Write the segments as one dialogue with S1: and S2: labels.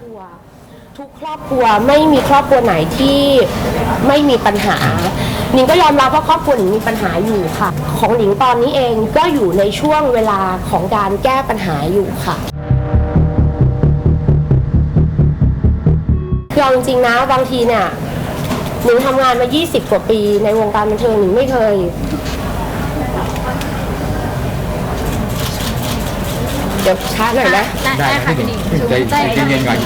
S1: ครัวทุกครอบครัวไม่มีครอบครัวไหนที่ไม่มีปัญหาหนิงก็ยอมรับว่าครอบครัวหนิงมีปัญหาอยู่ค่ะ ของหนิงตอนนี้เองก็อยู่ในช่วงเวลาของการแก้ปัญหาอยู่ค่ะคือเอาจริงๆนะบางทีเนี่ยหนิงทำงานมา 20 กว่าปีในวงการบันเทิงหนิงไม่เคย เดี๋ยวช้าหน่อยนะ
S2: ได้ได้ค่ะคุณหญิง
S3: ใจใจเย็นๆก่อน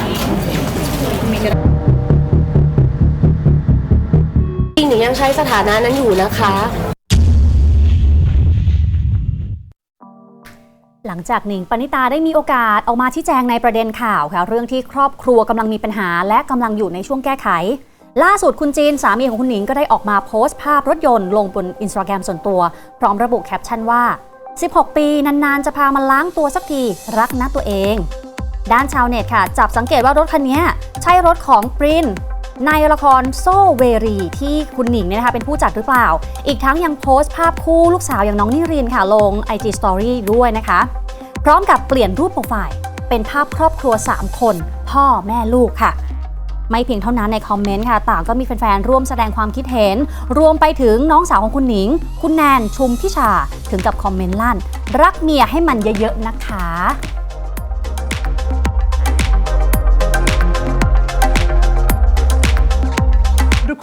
S1: จริงหนิงยังใช้สถานะนั้นอยู่นะคะ
S2: หลังจากหนิงปณิตาได้มีโอกาสออกมาชี้แจงในประเด็นข่าวค่ะ เรื่องที่ครอบครัวกำลังมีปัญหาและกำลังอยู่ในช่วงแก้ไขล่าสุดคุณจีน สามีของคุณหนิงก็ได้ออกมาโพสต์ภาพรถยนต์ลงบนอินสตาแกรมส่วนตัว พร้อมระบุแคปชั่นว่า 16 ปีนานๆ จะพามาล้างตัวสักทีรักนะตัวเอง ด้านชาวเน็ตค่ะ จับสังเกตว่ารถคันนี้ใช่รถของปรินในละครโซเวรีที่คุณหนิงเนี่ยนะคะเป็นผู้จัดหรือเปล่า อีกทั้งยังโพสต์ภาพคู่ลูกสาวอย่างน้องนิรินค่ะลง IG Story ด้วยนะคะ พร้อมกับเปลี่ยนรูปโปรไฟล์เป็นภาพครอบครัว 3 คน พ่อแม่ลูกค่ะ ไม่เพียงเท่านั้นในคอมเมนต์ค่ะ ต่างก็มีแฟนๆ ร่วมแสดงความคิดเห็น รวมไปถึงน้องสาวของคุณหนิง คุณแนนชุมพิชา ถึงกับคอมเมนต์ลั่น รักเมียให้มันเยอะๆนะคะ